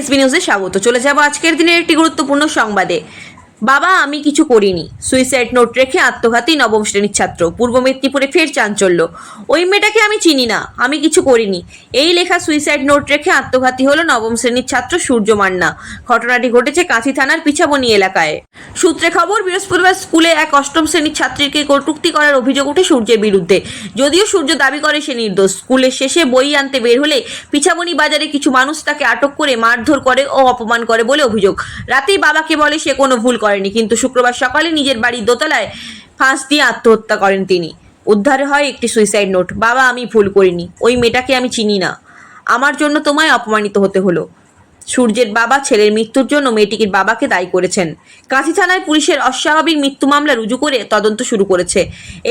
SB নিউজে স্বাগত। চলে যাব আজকের দিনের একটি গুরুত্বপূর্ণ সংবাদে। বাবা, আমি কিছু করিনি। সুইসাইড নোট রেখে আত্মঘাতী নবম শ্রেণির ছাত্র। পূর্ব মেদিনীপুরে ফের চাঞ্চল্য। ওই মেয়েটাকে আমি চিনি না, আমি কিছু করিনি। এই লেখা সুইসাইড নোট রেখে আত্মঘাতী হলো নবম শ্রেণির ছাত্র সূর্য মান্না। ঘটনাটি ঘটেছে কাঁথি থানার পিছাবনি এলাকায়। সূত্রে খবর, বৃহস্পতিবার স্কুলে এক অষ্টম শ্রেণির ছাত্রীকে কটূক্তি করার অভিযোগ ওঠে সূর্যের বিরুদ্ধে। যদিও সূর্য দাবি করে সে নির্দোষ। স্কুলের শেষে বই আনতে বের হলে পিছাবনি বাজারে কিছু মানুষ তাকে আটক করে মারধর করে ও অপমান করে বলে অভিযোগ। রাতেই বাবাকে বলে সে কোনো ভুল করেনি, কিন্তু শুক্রবার সকালে নিজের বাড়ির দোতলায় ফাঁস দিয়ে আত্মহত্যা করেন তিনি। উদ্ধার হয় একটি সুইসাইড নোট বাবা, আমি ভুল করিনি, ওই মেয়েটাকে আমি চিনি না। আমার জন্য তোমায় অপমানিত হতে হলো। সূর্যের বাবা ছেলের মৃত্যুর জন্য মেয়েটির বাবাকে দায়ী করেছেন। কাঁথি থানায় পুলিশের অস্বাভাবিক মৃত্যু মামলা রুজু করে তদন্ত শুরু করেছে।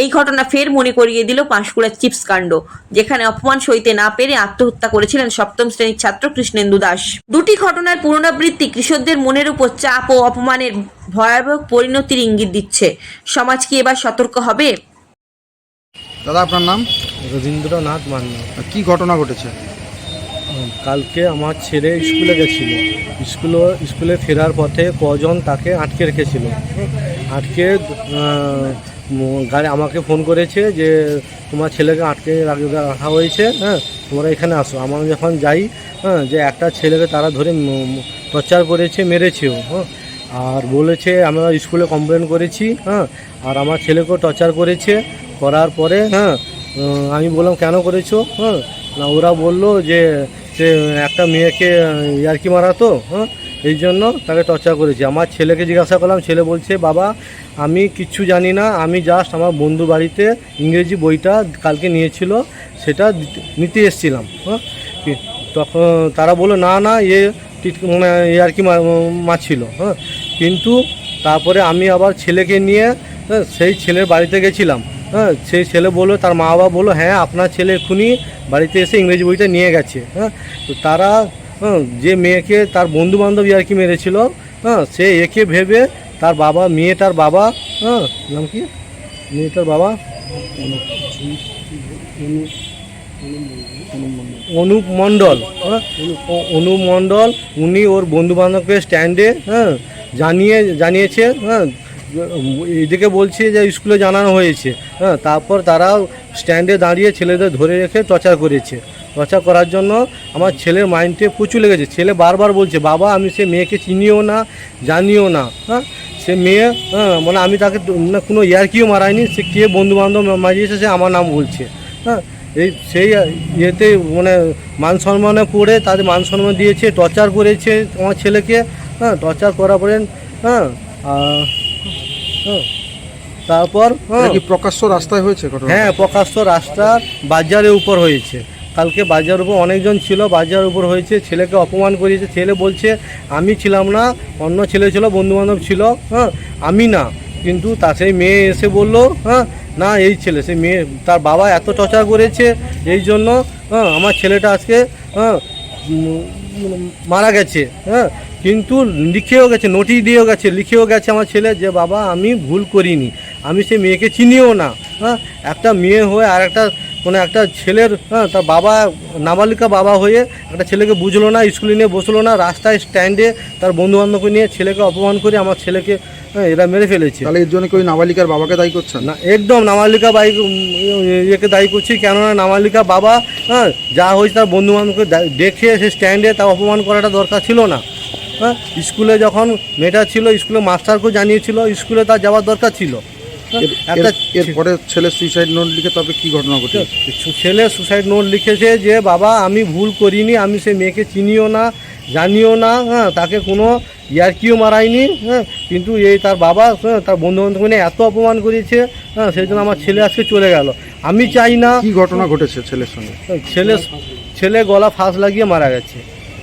এই ঘটনা ফের মনে করিয়ে দিল পাঁশকুড়ার চিপস কাণ্ড যেখানে অপমান সইতে না পেরে আত্মহত্যা করেছিলেন সপ্তম শ্রেণির ছাত্র কৃষ্ণেন্দু দাস। দুটি ঘটনার পুনরাবৃত্তি কৃষকদের মনের উপর চাপ ও অপমানের ভয়াবহ পরিণতির ইঙ্গিত দিচ্ছে। সমাজ কি এবার সতর্ক হবে? দাদা আপনার নাম? রবীন্দ্রনাথ মান্না। কি ঘটনা ঘটেছে? কালকে আমার ছেলে স্কুলে গেছিল। স্কুলে স্কুলে ফেরার পথে কজন তাকে আটকে রেখেছিল। আটকে গাড়ি আমাকে ফোন করেছে যে, তোমার ছেলেকে আটকে রাখ- হয়েছে হ্যাঁ? তোমরা এখানে আসো। আমরা যখন যাই হ্যাঁ যে একটা ছেলেকে তারা ধরে টর্চার করেছে, মেরেছেও হ্যাঁ? আর বলেছে, আমরা স্কুলে কমপ্লেন করেছি হ্যাঁ? আর আমার ছেলেকেও টর্চার করেছে। করার পরে হ্যাঁ আমি বললাম, কেন করেছ? হ্যাঁ না, ওরা বলল যে সে একটা মেয়েকে ইয়ার্কি মারাতো হ্যাঁ? এই জন্য তাকে টর্চার করেছি। আমার ছেলেকে জিজ্ঞাসা করলাম ছেলে বলছে বাবা আমি কিচ্ছু জানি না আমি জাস্ট আমার বন্ধু বাড়িতে ইংরেজি বইটা কালকে নিয়েছিল সেটা নিতে এসেছিলাম হ্যাঁ? তখন তারা বলল না না এ মানে ইয়ার্কি মারছিল হ্যাঁ? কিন্তু তারপরে আমি আবার ছেলেকে নিয়ে হ্যাঁ, সেই ছেলের বাড়িতে গেছিলাম হ্যাঁ সেই ছেলে বলল তার মা বাবা বলল হ্যাঁ আপনার ছেলে এক্ষুনি বাড়িতে এসে ইংরেজি বইটা নিয়ে গেছে। হ্যাঁ তো তারা হ্যাঁ, যে মেয়েকে তার বন্ধু বান্ধব আর কি মেরেছিল হ্যাঁ সে একে ভেবে তার বাবা মেয়েটার বাবা হ্যাঁ নাম কি? মেয়েটার বাবা? অনুপ মণ্ডল হ্যাঁ অনুপ মণ্ডল উনি ওর বন্ধু বান্ধবকে স্ট্যান্ডে হ্যাঁ জানিয়ে জানিয়েছে হ্যাঁ এদিকে বলছে যে স্কুলে জানানো হয়েছে হ্যাঁ তারপর তারা স্ট্যান্ডে দাঁড়িয়ে ছেলেদের ধরে রেখে টর্চার করেছে। টর্চার করার জন্য আমার ছেলের মাইন্ডে প্রচুর লেগেছে। ছেলে বারবার বলছে, বাবা, আমি সে মেয়েকে চিনিও না, জানিও না। হ্যাঁ সে মেয়ে হ্যাঁ মানে আমি তাকে তো- না কোনো ইয়ারকিও মারাইনি, সে কে বন্ধু বান্ধব মারিয়েছে সে আমার নাম বলছে। হ্যাঁ এই সেই ইয়েতে মানে মান সম্মানে পড়ে তাদের মান সম্মান দিয়েছে, টর্চার করেছে আমার ছেলেকে। হ্যাঁ টর্চার করার পরে হ্যাঁ তারপর হ্যাঁ কি প্রকাশ্য রাস্তায় হয়েছে হ্যাঁ প্রকাশ্য রাস্তার বাজারের উপর হয়েছে। কালকে বাজার উপর অনেকজন ছিল বাজার উপর হয়েছে ছেলেকে অপমান করিয়েছে। ছেলে বলছে আমি ছিলাম না অন্য ছেলে ছিল বন্ধুবান্ধব ছিল হ্যাঁ আমি না। কিন্তু তা সেই মেয়ে এসে বলল হ্যাঁ না এই ছেলে সেই মেয়ে তার বাবা এত টর্চার করেছে এই জন্য হ্যাঁ আমার ছেলেটা আজকে হ্যাঁ মারা গেছে হ্যাঁ? কিন্তু লিখেও গেছে নোটিশ দিয়েও গেছে, লিখেও গেছে আমার ছেলে যে, বাবা, আমি ভুল করিনি, আমি সে মেয়েকে চিনিও না। হ্যাঁ? একটা মেয়ে হয়ে আর একটা মানে একটা ছেলের হ্যাঁ তার বাবা, নাবালিকা বাবা হয়ে একটা ছেলেকে বুঝলো না, স্কুলে নিয়ে বসল না, রাস্তায় স্ট্যান্ডে তার বন্ধুবান্ধবকে নিয়ে ছেলেকে অপমান করে আমার ছেলেকে হ্যাঁ, এরা মেরে ফেলেছে। তাহলে এর জন্য কি ওই নাবালিকার বাবাকে দায়ী করছেন না একদম নামালিকা বাইক ইয়েকে দায়ী করছি কেননা নামালিকা বাবা হ্যাঁ যা হয়েছে তার বন্ধু বান্ধবকে দেখে সে স্ট্যান্ডে তা অপমান করাটা দরকার ছিল না। হ্যাঁ স্কুলে যখন মেয়েটা ছিল স্কুলে মাস্টারকেও জানিয়েছিল স্কুলে তার যাওয়ার দরকার ছিল। হ্যাঁ, একটা এর- এরপরে ছেলে সুইসাইড নোট লিখে তবে কি ঘটনা ঘটে ছেলে সুসাইড নোট লিখেছে যে বাবা আমি ভুল করিনি আমি সে মেয়েকে চিনিও না জানিও না হ্যাঁ তাকে কোনো ইয়ারকিও মারাইনি হ্যাঁ কিন্তু এই তার বাবা হ্যাঁ, তার বন্ধু বান্ধব নিয়ে এত অপমান করেছে হ্যাঁ সেই জন্য আমার ছেলে আজকে চলে গেল। আমি চাই না কি ঘটনা ঘটেছে ছেলের সঙ্গে? ছেলে ছেলে গলা ফাঁস লাগিয়ে মারা গেছে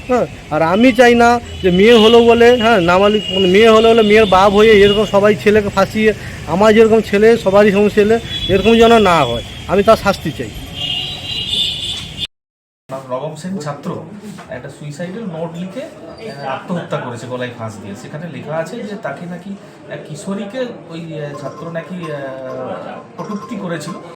হ্যাঁ আর আমি চাই না যে মেয়ে হলো বলে হ্যাঁ নামালিক মানে মেয়ে হলো বলে মেয়ের বাপ হয়ে এরকম সবাই ছেলেকে ফাঁসিয়ে আমার যেরকম ছেলে সবারই সঙ্গে ছেলে এরকম যেন না হয় আমি তার শাস্তি চাই। নবম সেন ছাত্র একটা সুইসাইডের নোট লিখে আত্মহত্যা করেছে, গলায় ফাঁস দিয়ে। সেখানে লেখা আছে যে তাকে নাকি এক কিশোরীকে ওই ছাত্র নাকি কটূক্তি করেছিল।